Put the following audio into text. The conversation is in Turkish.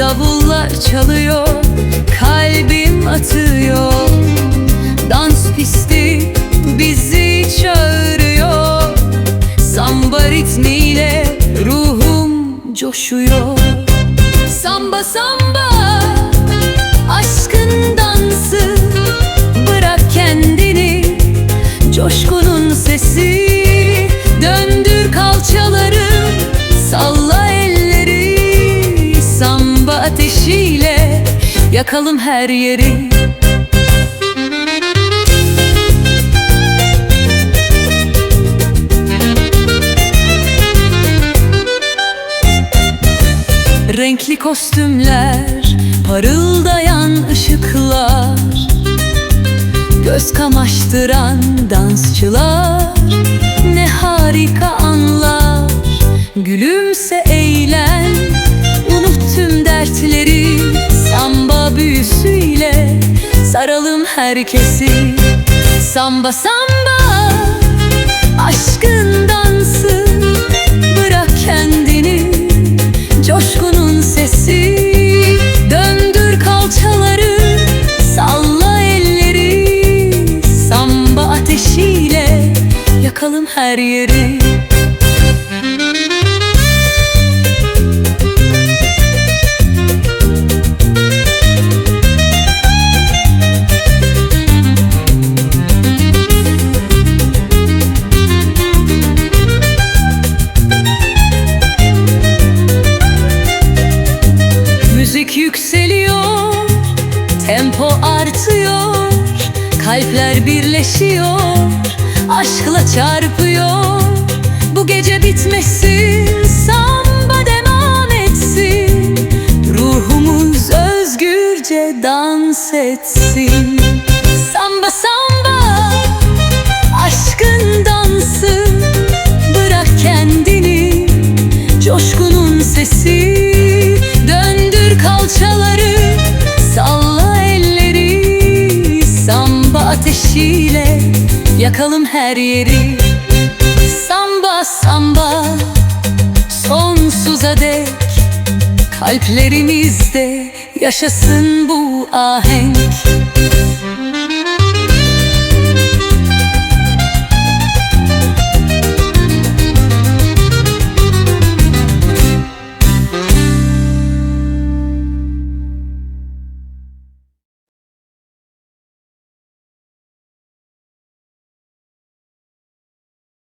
Davullar çalıyor Kalbim atıyor. Dans pisti bizi çağırıyor. Samba ritmiyle ruhum coşuyor. Samba samba ateşiyle yakalım her yeri. Renkli kostümler, parıldayan ışıklar Göz kamaştıran dansçılar dertleri Samba büyüsüyle Saralım herkesi. Samba samba Aşkın dansı Bırak kendini Coşkunun sesi. Döndür kalçaları Salla elleri. Samba ateşiyle Yakalım her yeri tempo artıyor Kalpler birleşiyor, aşkla çarpıyor. Bu gece bitmesin, samba devam etsin. Ruhumuz özgürce dans etsin. Samba samba, aşkın dansı. Bırak kendini, coşkunun sesi. Döndür kalçaları ateşiyle Yakalım her yeri. Samba samba Sonsuza dek Kalplerimizde Yaşasın bu ahenk